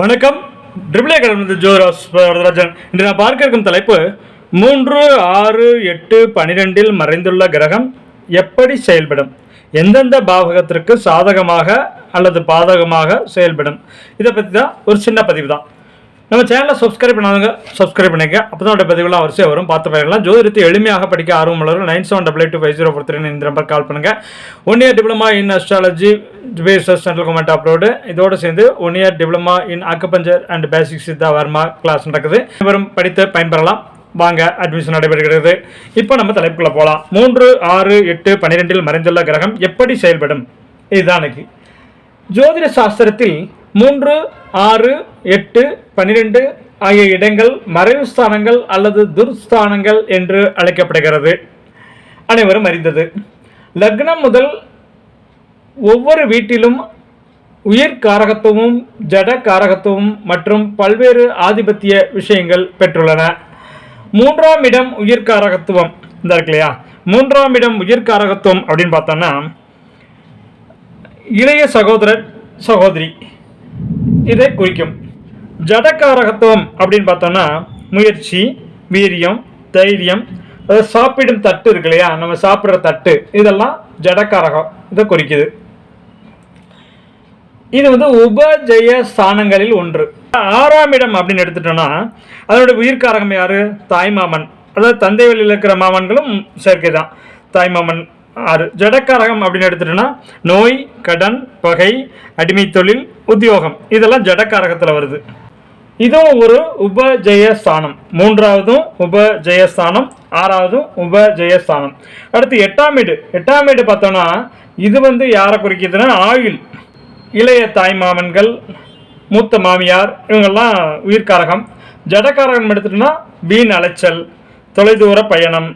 வணக்கம். ட்ரிபிளே ஏ கடந்து ஜோராஸ் வரதராஜன். இன்று நான் பார்க்க இருக்கும் தலைப்பு மூன்று ஆறு எட்டு பனிரெண்டில் மறைந்துள்ள கிரகம் எப்படி செயல்படும்? எந்தெந்த பாவகத்திற்கு சாதகமாக அல்லது பாதகமாக செயல்படும்? இதை பற்றி தான் ஒரு சின்ன பதிவு தான். நம்ம சேனலை சப்ஸ்கிரைப் பண்ணாதவங்க சப்ஸ்கிரைப் பண்ணிக்க அப்போ தான் பதிவுலாம் வரிசையாக வரும். பார்த்து பயிரலாம் ஜோதிடத்தை எளிமையாக படிக்க ஆர்வம் உள்ளவர்கள் nine seven double eight two five zero four three இந்த நம்பர் கால் பண்ணுங்கள் one year diploma in astrology bases central government approved இதோடு சேர்ந்து one year diploma in acupuncture and basic Siddha Varma class நடக்குது. இவரும் படித்து பயன்பெறலாம். வாங்க அட்மிஷன் நடைபெறுகிறது. இப்போ நம்ம தலைப்புக்குள்ளே போகலாம் மூன்று ஆறு எட்டு பன்னிரெண்டில் மறைந்துள்ள கிரகம் எப்படி செயல்படும்? இதுதான் இன்னைக்கு. ஜோதிட சாஸ்திரத்தில் மூன்று ஆறு எட்டு பன்னிரெண்டு ஆகிய இடங்கள் மறைவு ஸ்தானங்கள் அல்லது துர்ஸ்தானங்கள் என்று அழைக்கப்படுகிறது. அனைவரும் அறிந்தது. லக்னம் முதல் ஒவ்வொரு வீட்டிலும் உயிர் காரகத்துவமும் ஜட காரகத்துவம் மற்றும் பல்வேறு ஆதிபத்திய விஷயங்கள் பெற்றுள்ளன. மூன்றாம் இடம் உயிர் காரகத்துவம். இந்த இருக்கு இல்லையா? மூன்றாம் இடம் உயிர் காரகத்துவம் அப்படின்னு பார்த்தோம்னா இளைய சகோதரர் சகோதரி. இதை குறிக்கும். ஜடக்காரகத்துவம் அப்படின்னு பார்த்தோன்னா முயற்சி வீரியம் தைரியம் அதாவது சாப்பிடும் தட்டு இருக்கு இல்லையா? நம்ம சாப்பிட்ற தட்டு இதெல்லாம் ஜடக்காரகம் இதை குறிக்குது. இது வந்து உபஜய ஸ்தானங்களில் ஒன்று. ஆறாம் இடம் அப்படின்னு எடுத்துட்டோம்னா அதனுடைய உயிர்காரகம் யாரு? தாய்மாமன். அதாவது தந்தை வழியில் இருக்கிற மாமன்களும் சேர்க்கை தான் தாய்மாமன் ஆறு. ஜடக்காரகம் அப்படின்னு எடுத்துட்டோம்னா நோய் கடன் பகை அடிமை தொழில் உத்தியோகம். இதெல்லாம் ஜடக்காரகத்தில் வருது. இதுவும் ஒரு உபஜயஸ்தானம் மூன்றாவதும் உபஜயஸ்தானம் ஆறாவதும் உபஜயஸ்தானம் அடுத்து எட்டாம் வீடு. எட்டாம் வீடு பார்த்தோம்னா இது வந்து யாரை குறிக்கிதுன்னா ஆயுள். இளைய தாய்மாமன்கள் மூத்த மாமியார் இவங்கெல்லாம் உயிர்காரகம். ஜடக்காரகம் எடுத்துட்டோம்னா வீண் அலைச்சல் தொலைதூர பயணம்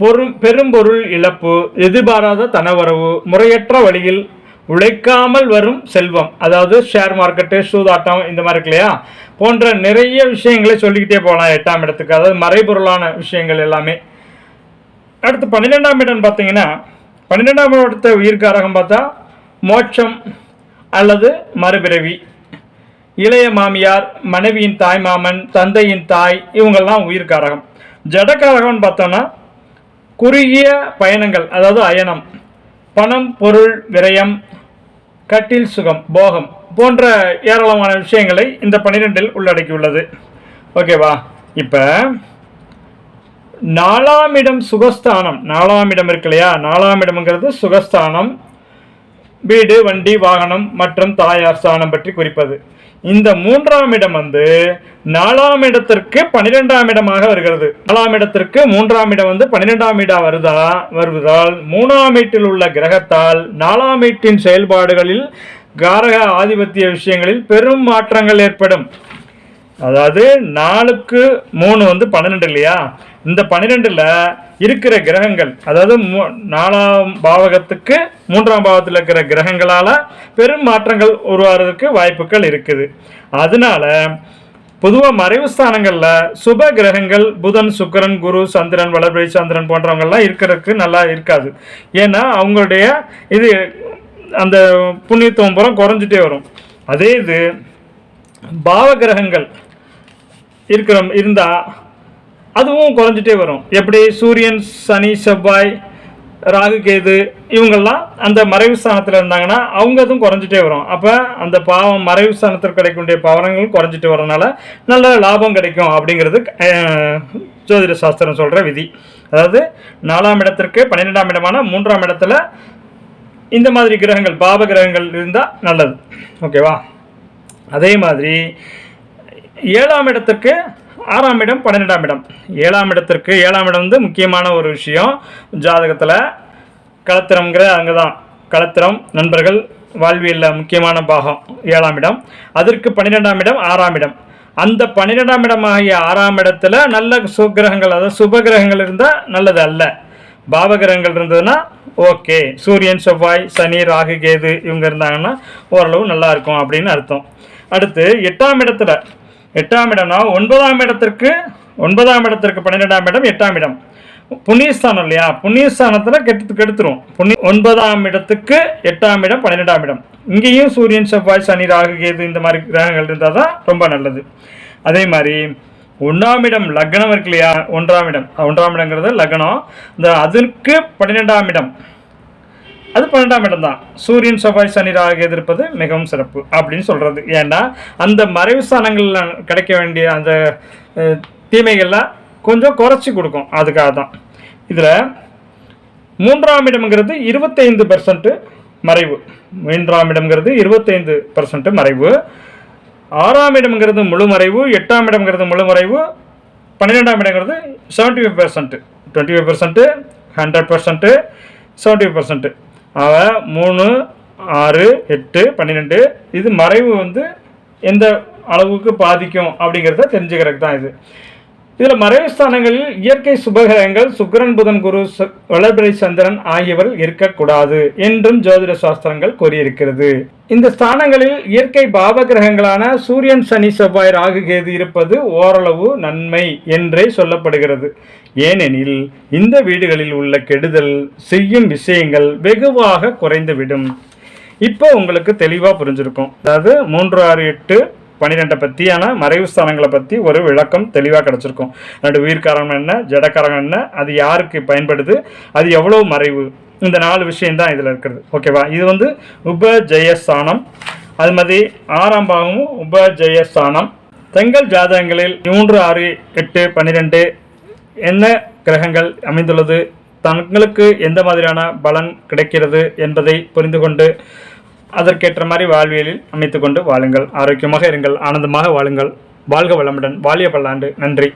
பொருள் பெரும்பொருள் இழப்பு எதிர்பாராத தனவரவு முறையற்ற வழியில் உழைக்காமல் வரும் செல்வம். அதாவது ஷேர் மார்க்கெட்டு சூதாட்டம் இந்த மாதிரி இருக்கு இல்லையா? போன்ற நிறைய விஷயங்களை சொல்லிக்கிட்டே போகலாம் எட்டாம் இடத்துக்கு. அதாவது மறைபொருளான விஷயங்கள் எல்லாமே. அடுத்து பன்னிரெண்டாம் இடம் பார்த்தீங்கன்னா பன்னிரெண்டாம் இடத்த உயிர்காரகம் பார்த்தா மோட்சம் அல்லது மறுபிறவி. இளைய மாமியார் மனைவியின் தாய் மாமன் தந்தையின் தாய் இவங்கெல்லாம் உயிர்காரகம். ஜடக்காரகம்னு பார்த்தோன்னா குறுகிய பயணங்கள் அதாவது அயனம் பணம் பொருள் விரயம் கட்டில் சுகம் போகம் போன்ற ஏராளமான விஷயங்களை இந்த பன்னிரெண்டில் உள்ளடக்கியுள்ளது. ஓகேவா? இப்போ நாலாம் இடம் சுகஸ்தானம். நாலாம் இடம் இருக்கு இல்லையா? நாலாம் இடம்ங்கிறது சுகஸ்தானம். வீடு வண்டி வாகனம் மற்றும் தாயார் ஸ்தானம் பற்றி குறிப்பது. இந்த மூன்றாம் இடம் வந்து நாலாம் இடத்திற்கு பன்னிரெண்டாம் இடமாக வருகிறது. நாலாம் இடத்திற்கு மூன்றாம் இடம் வந்து பன்னிரெண்டாம் இடம் வருதா வருவதால் மூணாம் வீட்டில் உள்ள கிரகத்தால் நாலாம் வீட்டின் செயல்பாடுகளில் காரக ஆதிபத்திய விஷயங்களில் பெரும் மாற்றங்கள் ஏற்படும். அதாவது நாலுக்கு மூணு வந்து பன்னிரெண்டு இல்லையா? இந்த பன்னிரெண்டில் இருக்கிற கிரகங்கள் அதாவது மூ- நாலாம் பாவகத்துக்கு மூன்றாம் பாவத்தில் இருக்கிற கிரகங்களால் பெரும் மாற்றங்கள் உருவாகிறதுக்கு வாய்ப்புகள் இருக்குது. அதனால பொதுவாக மறைவு ஸ்தானங்களில் சுப கிரகங்கள் புதன் சுக்கரன் குரு சந்திரன் வளர்பிறை சந்திரன் போன்றவங்கள்லாம் இருக்கிறதுக்கு நல்லா இருக்காது. ஏன்னா அவங்களுடைய இது அந்த புண்ணியத்துவம் புறம் குறைஞ்சிட்டே வரும். அதே இது பாவ கிரகங்கள் இருக்கிற இருந்தால் அதுவும் குறைஞ்சிட்டே வரும். எப்படி? சூரியன் சனி செவ்வாய் ராகு கேது இவங்கெல்லாம் அந்த மறைவு ஸ்தானத்தில் இருந்தாங்கன்னா அவங்க அதுவும் குறைஞ்சிட்டே வரும். அப்போ அந்த பாவம் மறைவு ஸ்தானத்தில் கிடைக்கக்கூடிய பவனங்களும் குறைஞ்சிட்டு வரனால நல்ல லாபம் கிடைக்கும் அப்படிங்கிறது ஜோதிட சாஸ்திரம் சொல்கிற விதி. அதாவது நாலாம் இடத்திற்கு பன்னிரெண்டாம் இடமான மூன்றாம் இடத்துல இந்த மாதிரி கிரகங்கள் பாவ கிரகங்கள் இருந்தால் நல்லது. ஓகேவா? அதே மாதிரி ஏழாம் இடத்துக்கு ஆறாம் இடம் பன்னிரெண்டாம் இடம். ஏழாம் இடத்திற்கு ஏழாம் இடம் வந்து முக்கியமான ஒரு விஷயம். ஜாதகத்தில் களத்திரம்ங்கிற அங்கே தான் களத்திரம் நண்பர்கள் வாழ்வியலில் முக்கியமான பாகம் ஏழாம் இடம். அதற்கு பன்னிரெண்டாம் இடம் ஆறாம் இடம். அந்த பன்னிரெண்டாம் இடமாகிய ஆறாம் இடத்துல நல்ல சுகிரகங்கள் அதாவது சுப கிரகங்கள் இருந்தால் நல்லது அல்ல. பாவகிரகங்கள் இருந்ததுன்னா ஓகே. சூரியன் செவ்வாய் சனி ராகு கேது இவங்க இருந்தாங்கன்னா ஓரளவு நல்லா இருக்கும் அப்படின்னு அர்த்தம். அடுத்து எட்டாம் இடத்துல எட்டாம் இடம்னா ஒன்பதாம் இடத்திற்கு ஒன்பதாம் இடத்திற்கு பன்னிரெண்டாம் இடம் எட்டாம் இடம். புண்ணியஸ்தானம் இல்லையா? புண்ணியஸ்தானத்தில் கெட்டு கெடுத்துரும். புண்ணிய ஒன்பதாம் இடத்துக்கு எட்டாம் இடம் பன்னிரெண்டாம் இடம். இங்கேயும் சூரியன் செவ்வாய் சனி ராகு கேது இந்த மாதிரி கிரகங்கள் இருந்தால் தான் ரொம்ப நல்லது. அதே மாதிரி ஒன்றாம் இடம் லக்னம் இருக்கு இல்லையா? ஒன்றாம் இடம். ஒன்றாம் இடங்கிறது லக்னம். இந்த அதற்கு பன்னிரெண்டாம் இடம். அது பன்னெண்டாம் இடம் தான். சூரியன் செவ்வாய் சனி ராகு எதிர்ப்பது மிகவும் சிறப்பு அப்படின்னு சொல்கிறது ஏன்னா அந்த மறைவு ஸ்தானங்களில் கிடைக்க வேண்டிய அந்த தீமைகள்லாம் கொஞ்சம் குறைச்சி கொடுக்கும். அதுக்காக தான். இதில் மூன்றாம் இடம்ங்கிறது இருபத்தைந்து பர்சன்ட்டு மறைவு. மூன்றாம் இடம்ங்கிறது இருபத்தைந்து பர்சன்ட்டு மறைவு. ஆறாம் இடம்ங்கிறது முழு மறைவு. எட்டாம் இடம்ங்கிறது முழு மறைவு. பன்னிரெண்டாம் இடங்கிறது seventy five percent twenty five percent hundred percent seventy five percent ஆக மூணு ஆறு எட்டு பன்னிரெண்டு. இது மறைவு வந்து எந்த அளவுக்கு பாதிக்கும் அப்படிங்கிறத தெரிஞ்சுக்கிறதுக்கு தான் இது. இதில் மறைவு ஸ்தானங்களில் இயற்கை சுபகிரகங்கள் சுக்கிரன் புதன் குரு சு- வளர்பிறை சந்திரன் ஆகியவர் இருக்கக்கூடாது என்றும் ஜோதிட சாஸ்திரங்கள் கூறியிருக்கிறது. இந்த ஸ்தானங்களில் இயற்கை பாவ கிரகங்களான சூரியன் சனி செவ்வாய் ராகு கேது இருப்பது ஓரளவு நன்மை என்றே சொல்லப்படுகிறது. ஏனெனில் இந்த வீடுகளில் உள்ள கெடுதல் செய்யும் விஷயங்கள் வெகுவாக குறைந்துவிடும். இப்போ உங்களுக்கு தெளிவாக புரிஞ்சிருக்கும். அதாவது மூன்று ஆறு எட்டு பன்னிரெண்டை பற்றியான மறைவு ஸ்தானங்களை பற்றி ஒரு விளக்கம் தெளிவாக கிடச்சிருக்கும். ரெண்டு உயிர்காரகம் என்ன ஜடக்காரகம் என்ன அது யாருக்கு பயன்படுது அது எவ்வளோ மறைவு? இந்த நாலு விஷயம்தான் இதில் இருக்கிறது. ஓகேவா இது வந்து உபஜெயஸ்தானம். அது மாதிரி ஆறாம் பாகமும் உப தங்கள் ஜாதகங்களில் மூன்று ஆறு எட்டு பன்னிரெண்டு என்ன கிரகங்கள் அமைந்துள்ளது? தங்களுக்கு எந்த மாதிரியான பலன் கிடைக்கிறது என்பதை புரிந்து கொண்டு அதற்கேற்ற மாதிரி வாழ்வியலில் அமைத்துக்கொண்டு வாழுங்கள். ஆரோக்கியமாக இருங்கள். ஆனந்தமாக வாழுங்கள். வாழ்க வளமுடன். வாழிய பல்லாண்டு. நன்றி.